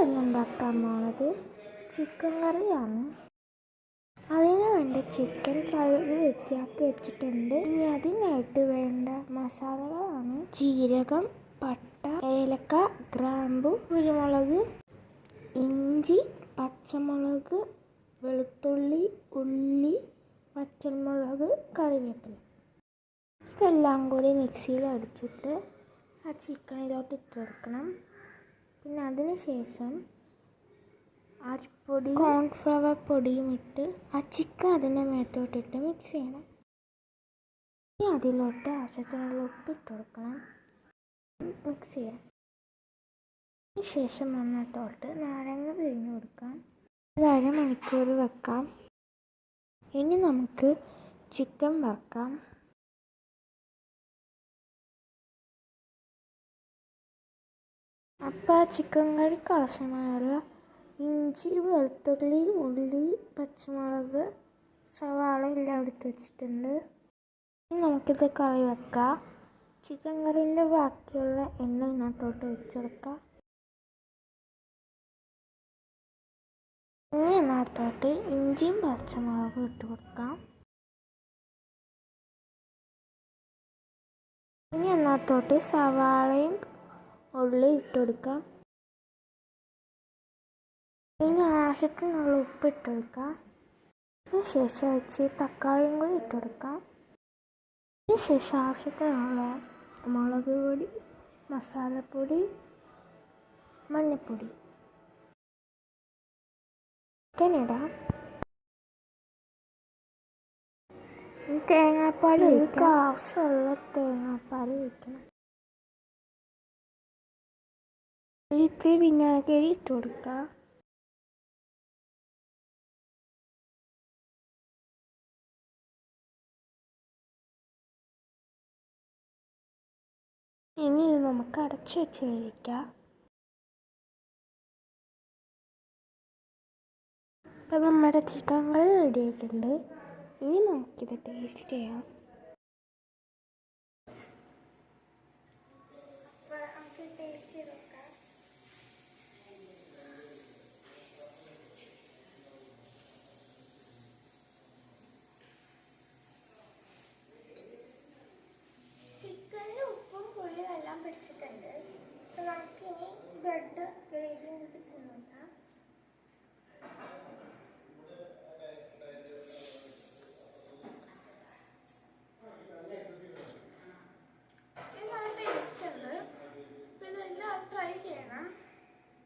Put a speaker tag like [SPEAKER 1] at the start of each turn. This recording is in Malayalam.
[SPEAKER 1] ഇന്ന് ഉണ്ടാക്കാൻ പോണത് ചിക്കൻ കറിയാണ്. അതിന് വേണ്ട ചിക്കൻ കഴുകി വൃത്തിയാക്കി വെച്ചിട്ടുണ്ട്. ഇനി അതിനായിട്ട് വേണ്ട മസാലകളാണ് ജീരകം പട്ട ഏലക്ക ഗ്രാമ്പു കുരുമുളക് ഇഞ്ചി പച്ചമുളക് വെളുത്തുള്ളി ഉള്ളി പച്ചമുളക് കറിവേപ്പില. ഇതെല്ലാം കൂടി മിക്സിയിൽ അടിച്ചിട്ട് ആ ചിക്കനിലോട്ട് ഇട്ടെടുക്കണം പിന്നെ അതിന് ശേഷം അരിപ്പൊടി കോൺഫ്ലവർ പൊടിയും ഇട്ട് ആ ചിക്കൻ അതിന്റെ മേത്തോട്ടിട്ട് മിക്സ് ചെയ്യണം. ഇനി അതിലോട്ട് ആവശ്യത്തിനുള്ള ഉപ്പ് ഇട്ട് കൊടുക്കണം. മിക്സ് ചെയ്യാം. ശേഷം അതിനകത്തോട്ട് നാരങ്ങ പിഴിഞ്ഞ് കൊടുക്കാം. ഒരു അരമണിക്കൂർ വെക്കാം. ഇനി നമുക്ക് ചിക്കൻ വറക്കാം. അപ്പോൾ ആ ചിക്കൻ കറിക്ക് ആവശ്യമായുള്ള ഇഞ്ചി വെളുത്തുള്ളി ഉള്ളി പച്ചമുളക് സവാള എല്ലാം എടുത്ത് വെച്ചിട്ടുണ്ട്. ഇനി നമുക്കിത് കറി വെക്കാം. ചിക്കൻ കറിന്റെ ബാക്കിയുള്ള എണ്ണ ഇതിനകത്തോട്ട് വെച്ചെടുക്കാം ഇനി ഇതിനകത്തോട്ട് ഇഞ്ചിയും പച്ചമുളകും ഇട്ട് കൊടുക്കാം. ഇനി അതിനകത്തോട്ട് സവാളയും ഉള്ളി ഇട്ട് കൊടുക്കാം ഇനി ആവശ്യത്തിനുള്ള ഉപ്പ് ഇട്ട് കൊടുക്കാം അതിന് ശേഷം വെച്ച് തക്കാളിയും കൂടി ഇട്ട് കൊടുക്കാം അതിന് ശേഷം ആവശ്യത്തിനുള്ള മുളക് പൊടി മസാലപ്പൊടി മഞ്ഞൾപ്പൊടി ചിക്കനിടാം തേങ്ങാപ്പാൽ എനിക്ക് ആവശ്യമുള്ള തേങ്ങാപ്പാൽ ഒഴിക്കണം. ഇത്തിരി വിനാഗിരി ഇട്ട് കൊടുക്കുക ഇനി ഇത് നമുക്ക് അടച്ചു വെച്ച് കഴിക്കാം ഇപ്പം നമ്മുടെ ചിക്കൻ കറി റെഡി ഇനി നമുക്കിത് ടേസ്റ്റ് ചെയ്യാം. Under grading with NOTA